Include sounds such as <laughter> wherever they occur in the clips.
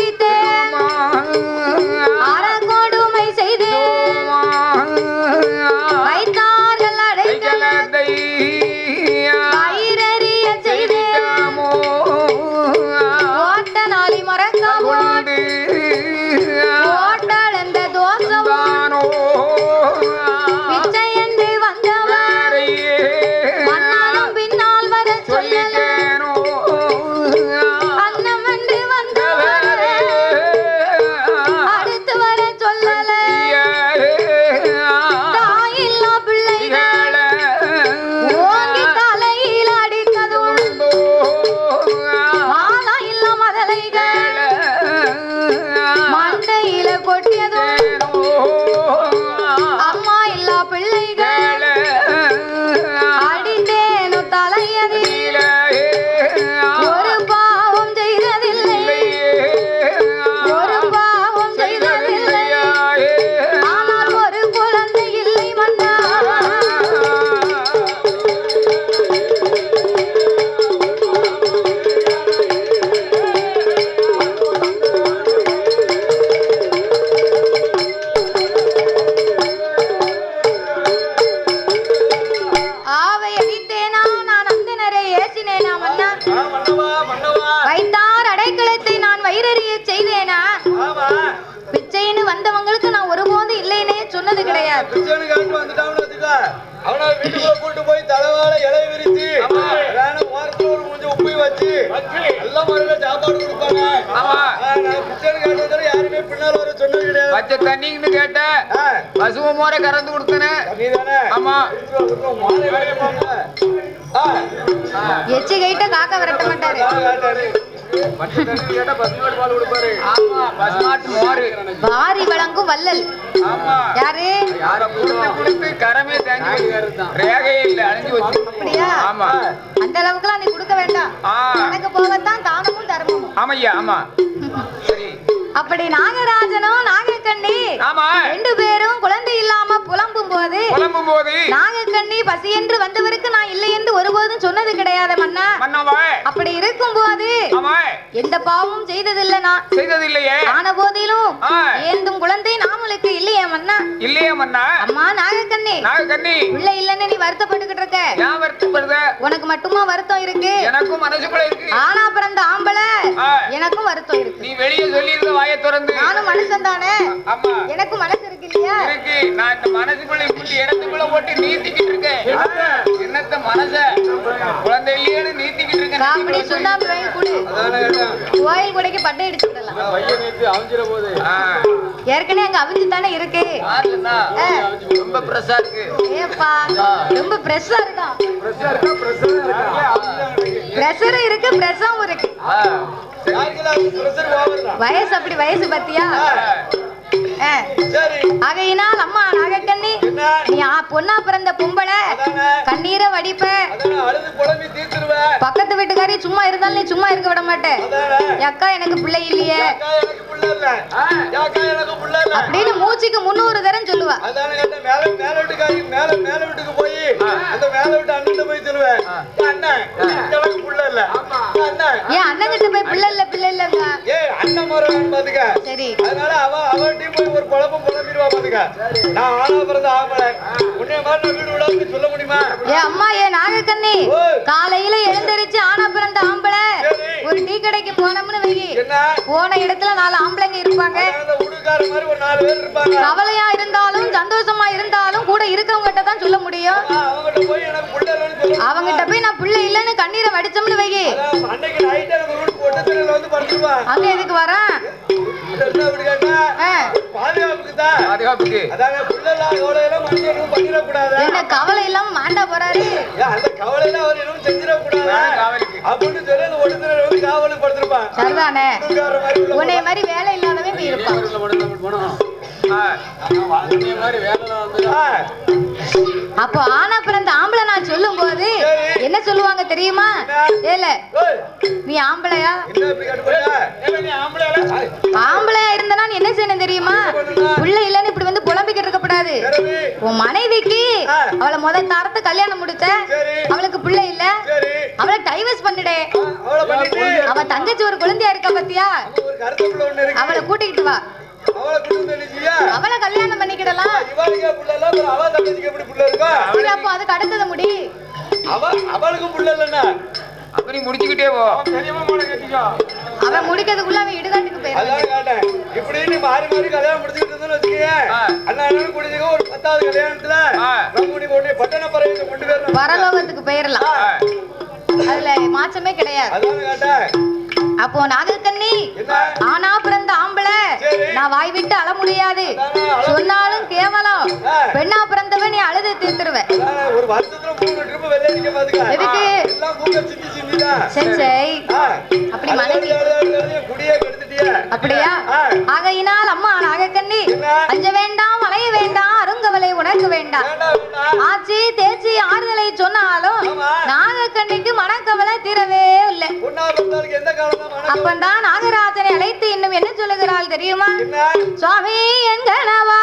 repite. வைத்தார் அடைக்கலத்தை நான் வயிறறிய செய்தேனா? பிச்சைன்னு வந்தவங்களுக்கு நான் ஒருபோது இல்லைன்னே சொன்னது கிடையாது. அவனா வீட்டுக்குள்ள கூட்டு போய் தலைவால இலை விரிச்சு ஓரத்துல ஒரு மூஞ்சி உப்பி வச்சு நல்ல முறையில சாப்பாடு கொடுப்பாங்க. யாருமே பின்னால வர சொன்னது கிடையாது. தண்ணின்னு கேட்டேன் பசுவ மோர கறந்து கொடுத்தனே. ஆமா. எச்சி கைட்ட காக்கா விரட்ட மாட்டாரு. ஆமா வாரி வழங்கும் ஆமா. யாரு? யார குடுத்து குடுத்து கரமே தேங்கி ரேகையே இல்ல அழிஞ்சு வச்சு அப்படியா? ஆமா. அந்த அளவுக்குலாம் நீ கொடுக்க வேண்டாம். எனக்கு போகத்தான் தானமும் தர்மமும். ஆமையா ஆமா. <laughs> சரி. அப்படி நாகராஜனும் நாகக்கண்ணி. ஆமா. ரெண்டு பேரும் குழந்தை இல்லாம புலம்பும் போது புலம்பும் போது நாகக்கண்ணி பசி என்று வந்தவருக்கு நான் இல்லை என்று ஒருபோதும் சொன்னது கிடையாது மன்னா. அப்படி இருக்கும் போது எந்த பாவமும் செய்ததில்லை நான். செய்ததில்லையே. ஆன போதிலும். ஏந்தும் குழந்தை நாமளுக்கு இல்லையே மன்னா. இல்லையே மன்னா. அம்மா நாகக்கண்ணி. நாக கண்ணி பிள்ளை இல்லைன்னு நீ வருத்தப்பட்டுக்கிட்டு இருக்க. ஏன் வருத்தப்படுத? உனக்கு மட்டுமா வருத்தம் இருக்கு? எனக்கும் மனசுக்குள்ள இருக்கு. ஆனா பிறந்த ஆம்பளை. எனக்கும் வருத்தம் இருக்கு. நீ வெளியே சொல்லியிருந்த வாயை திறந்து. நானும் மனுஷன் தானே ஆமா. எனக்கும் மனசு இருக்கு இல்லையா? இருக்கு. நான் இந்த மனசுக்குள்ள இப்படி இடத்துக்குள்ள போட்டு நீத்திக்கிட்டு இருக்கேன். என்னத்த? மனச? குழந்தை இல்லையேன்னு நீத்திக்கிட்டு இருக்கேன் காப்பிடி சுண்ணாம்பு வாங்கி கொடு. கோயில் கூடைக்கு பட்டை அடிச்சு விடலாம். பையன் நேத்து அவிஞ்சிட போகுது. ஆ, ஏற்கனவே அங்க அவிஞ்சு தானே இருக்கு. ரொம்ப பிரசா இருக்கு. ஏப்பா ரொம்ப பிரஸ்ஸா இருக்கான் பிரஷர் இருக்கா, பிரஷர் இருக்கா? பிரஷரும் இருக்கு பிரஸ்ஸாவும் இருக்கு. வயசு அப்படி வயசு பத்தியா? ஆகையினால் அம்மா நாகக்கண்ணி நீ ஆ- பொண்ணா பிறந்த பொம்பளை கண்ணீரை வடிப்ப. பக்கத்து வீட்டுக்காரி சும்மா இருந்தாலும் நீ சும்மா இருக்க விட மாட்டேன் அக்கா எனக்கு பிள்ளை இல்லையே. அப்படின்னு மூச்சுக்கு முன்னூறு தரம் சொல்லுவா. அதானே கேட்டேன் மேல மேல வீட்டுக்காரி மேல மேல வீட்டுக்கு போய் அந்த மேல வீட்டு அண்ணன் போய் சொல்லுவேன் அண்ணன் எனக்கு புள்ள இல்ல. அண்ணன் ஏன் அண்ணன் கிட்ட போய் பிள்ளை இல்ல பிள்ளை இல்லங்க ஏய் அண்ணன் மரம் பாத்துக்க. சரி. அதனால அவ அவன்கிட்டயும் போய் ஒரு குழப்பம் குழம்பிடுவா பாத்துக்க. நான் பிறந்த ஆம்பளை. உன்னைய மாதிரி நான் வீடு விடாம சொல்ல முடியுமா? ஏ அம்மா ஏ நாகக்கண்ணி. காலையில எழுந்தரிச்சு ஆனா பிறந்த ஆம்பளை. ஒரு டீ கடைக்கு போனோம்னு போன இடத்துல நாலு ஆம்பளைங்க இருப்பாங்க. கவலையா இருந்தாலும் சந்தோஷமா இருந்தாலும் கூட இருக்கவங்க கிட்ட தான் சொல்ல முடியும். அவங்கிட்ட போய் நான் பிள்ளை இல்லைன்னு கண்ணீரை வடிச்சோம்னு வை அதான் அன்னைக்கு நைட்டு எனக்கு வீட்டு ஒட்டத்தில வந்து படுத்துருவான் அங்க எதுக்கு வரேன் பாதுகாப்புக்கு. அதாங்க புள்ளெல்லாம் கவலையெல்லாம் மனுஷனும் பண்ணிடக்கூடாது என்ன கவலை இல்லாம மாண்டா போறாரு. ஏன் அந்த கவலையெல்லாம் அவர் எதுவும் செஞ்சிடக்கூடாது. அப்படின்னு சொல்லி அந்த வந்து காவலுக்கு படுத்திருப்பான். சரிதானே. உன்னை மாதிரி வேலை இல்லாதவன் போய் இருப்பான். அப்போ ஆனா பிறந்த ஆம்பளை நான் சொல்லும் போது என்ன சொல்லுவாங்க தெரியுமா? ஏல நீ ஆம்பளையா? ஆம்பளையா இருந்தனா நீ என்ன செய்யணும் தெரியுமா? உள்ள இல்லைன்னு இப்படி வந்து புலம்பிக்கிட்டு இருக்கக்கூடாது. கூடாது உன் மனைவிக்கு அவளை முதல் தரத்து கல்யாணம் முடிச்ச அவளுக்கு பிள்ளை இல்ல அவளை டைவர்ஸ் பண்ணிடு. அவ தங்கச்சி ஒரு குழந்தையா இருக்கா பத்தியா? அவளை கூட்டிக்கிட்டு வா. அவளை கல்யாணம் பண்ணிக்கிடலாம். இவளுக்கு புள்ள இல்ல? அப்புறம் அவ தங்கச்சிக்கு எப்படி புள்ள இருக்கா? சரி அப்போ அதுக்கு அடுத்தது முடி. அவ அவளுக்கு புள்ள இல்லைன்னா? அப்ப நீ முடிச்சுக்கிட்டே போ. அவன் முடிக்கிறதுக்குள்ள அவன் இடுகாட்டுக்கு போயிருவான் அதான் கேட்டேன். இப்படின்னு மாறி மாறி கல்யாணம் முடிச்சுக்கிட்டு இருந்தோம்னு வச்சுக்கேன் ஆ. அண்ணா அண்ணன் குடிச்சுக்க. ஒரு பத்தாவது கல்யாணத்துல. நம்ம கொண்டு பட்டண பறவை கொண்டு பரலோகத்துக்கு போயிடலாம். அதுல மாற்றமே கிடையாது. அதான் கேட்டேன். அப்போ நாகக்கண்ணி என்ன? ஆனா பிறந்த. நான் வாய் விட்டு அழ முடியாது சொன்னாலும் கேவலம். பெண்ணா பிறந்தவன் நீ அழுது எதுக்கு? சரி சரி ஆ. அப்படி மனைவி- அப்படியா. ஆகையினால் அம்மா நாகக்கண்ணி என்ன? அஞ்ச வேண்டாம் அலைய வேண்டாம் உனக்கு வேண்டாம். ஆச்சி தேச்சி ஆறுதலை சொன்னாலும். நாகக்கண்ணிக்கு மனக்கவலை தீரவே இல்லை. அப்பந்தான் நாகராஜனை அழைத்து இன்னும் என்ன சொல்லுகிறாள் தெரியுமா? சுவாமி என் கணவா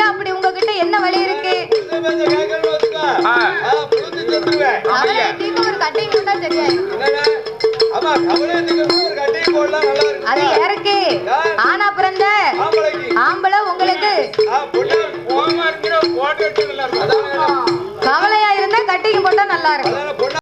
தீர்க்க அப்படி உங்ககிட்ட என்ன வழி இருக்கு? ஒரு கட்டிங் போட்டா. அது யாருக்கு? ஆனா பிறந்த. ஆம்பளை உங்களுக்கு? கவலையா இருந்தா கட்டிங் போட்டா நல்லா இருக்கும்.